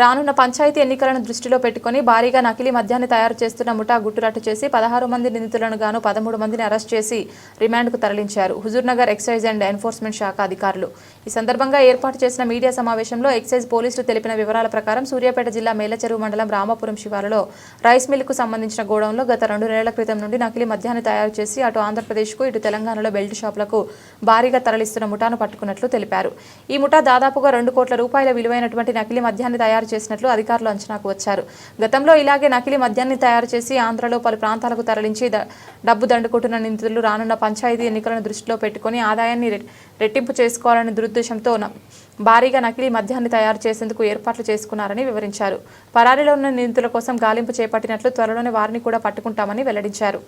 రానున్న పంచాయతీ ఎన్నికలను దృష్టిలో పెట్టుకుని భారీగా నకిలీ మద్యాన్ని తయారు చేస్తున్న ముఠా గుట్టురట్టు చేసి పదహారు మంది నిందితులను గాను పదమూడు మందిని అరెస్ట్ చేసి రిమాండ్కు తరలించారు. హుజూర్నగర్ ఎక్సైజ్ అండ్ ఎన్ఫోర్స్మెంట్ శాఖ అధికారులు. ఈ సందర్భంగా ఏర్పాటు చేసిన మీడియా సమావేశంలో ఎక్సైజ్ పోలీసులు తెలిపిన వివరాల ప్రకారం సూర్యాపేట జిల్లా మేలచెరువు మండలం రామాపురం శివారులో రైస్ మిల్లుకు సంబంధించిన గోడౌన్లో గత రెండు నెలల క్రితం నుండి నకిలీ మద్యాన్ని తయారు చేసి అటు ఆంధ్రప్రదేశ్కు ఇటు తెలంగాణలో బెల్ట్ షాపులకు భారీగా తరలిస్తున్న ముఠాను పట్టుకున్నట్లు తెలిపారు. ఈ ముఠా దాదాపుగా రెండు కోట్ల రూపాయల విలువైనటువంటి నకిలీ మద్యాన్ని తయారు చేసినట్లు అధికారులు అంచనాకు వచ్చారు. గతంలో ఇలాగే నకిలీ మద్యాన్ని తయారు చేసి ఆంధ్రలో పలు ప్రాంతాలకు తరలించి డబ్బు దండుకుంటున్న నిందితులు రానున్న పంచాయతీ ఎన్నికలను దృష్టిలో పెట్టుకుని ఆదాయాన్ని రెట్టింపు చేసుకోవాలనే దురుద్దేశంతో భారీగా నకిలీ మద్యాన్ని తయారు చేసేందుకు ఏర్పాట్లు చేసుకున్నారని వివరించారు. పరారీలో ఉన్న నిందితుల కోసం గాలింపు చేపట్టినట్లు త్వరలోనే వారిని కూడా పట్టుకుంటామని వెల్లడించారు.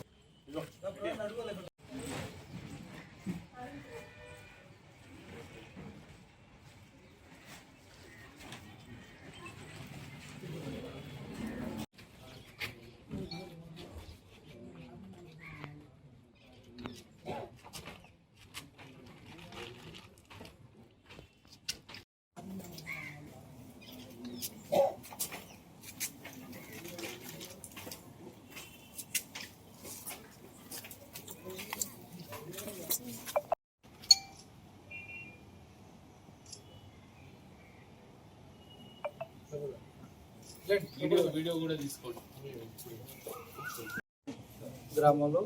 గ్రామంలో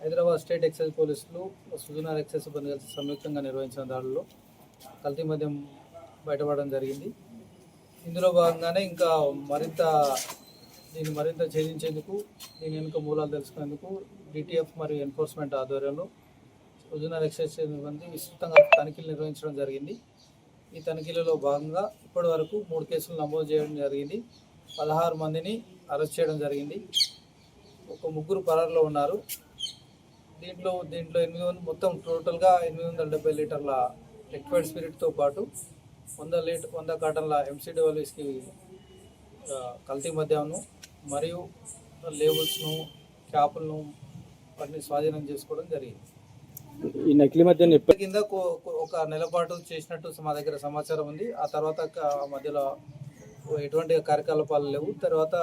హైదరాబాద్ స్టేట్ ఎక్సైజ్ పోలీసులు సుజనార్ ఎక్సైజ్ సిబ్బంది కలిసి సంయుక్తంగా నిర్వహించిన దాడుల్లో కల్తీ మద్యం బయటపడడం జరిగింది. ఇందులో భాగంగానే ఇంకా మరింత దీన్ని మరింత ఛేదించేందుకు దీని వెనుక మూలాలు తెలుసుకునేందుకు డిటిఎఫ్ మరియు ఎన్ఫోర్స్మెంట్ ఆధ్వర్యంలో సుజనార్ ఎక్సైజ్ మంది విస్తృతంగా తనిఖీలు నిర్వహించడం జరిగింది. ఈ తనిఖీలలో భాగంగా ఇప్పటి వరకు మూడు కేసులు నమోదు చేయడం జరిగింది. పదహారు మందిని అరెస్ట్ చేయడం జరిగింది. ఒక ముగ్గురు పరారులో ఉన్నారు. దీంట్లో దీంట్లో ఎనిమిది వందలు మొత్తం టోటల్గా ఎనిమిది వందల డెబ్బై లీటర్ల లిక్విడ్ స్పిరిట్తో పాటు వంద లీటర్ వంద కాటన్ల ఎంసీడీ వాలీస్కి కల్తీ మద్యాన్ని మరియు లేబుల్స్ను క్యాపులను వాటిని స్వాధీనం చేసుకోవడం జరిగింది. ఈ నకిలీ ఇప్పటి కింద ఒక నెల పాటు చేసినట్టు మా దగ్గర సమాచారం ఉంది. ఆ తర్వాత మధ్యలో ఎటువంటి కార్యకలాపాలు లేవు. తర్వాత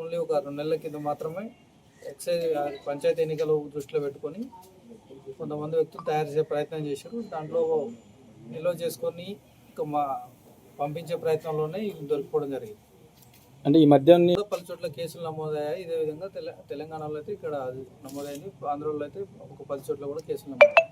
ఓన్లీ ఒక రెండు నెలల కింద మాత్రమే ఎక్సైజ్ పంచాయతీ ఎన్నికలు దృష్టిలో పెట్టుకొని కొంతమంది వ్యక్తులు తయారు చేసే ప్రయత్నం చేశారు. దాంట్లో నిల్వ చేసుకొని ఇక మా పంపించే ప్రయత్నంలోనే ఇది దొరికిపోవడం జరిగింది. అంటే ఈ మద్యాన్ని పలు చోట్ల కేసులు నమోదయ్యాయి. ఇదే విధంగా తెల తెలంగాణలో అయితే ఇక్కడ నమోదైంది. ఆంధ్రలో అయితే ఒక పది చోట్ల కూడా కేసులు నమోదయ్యాయి.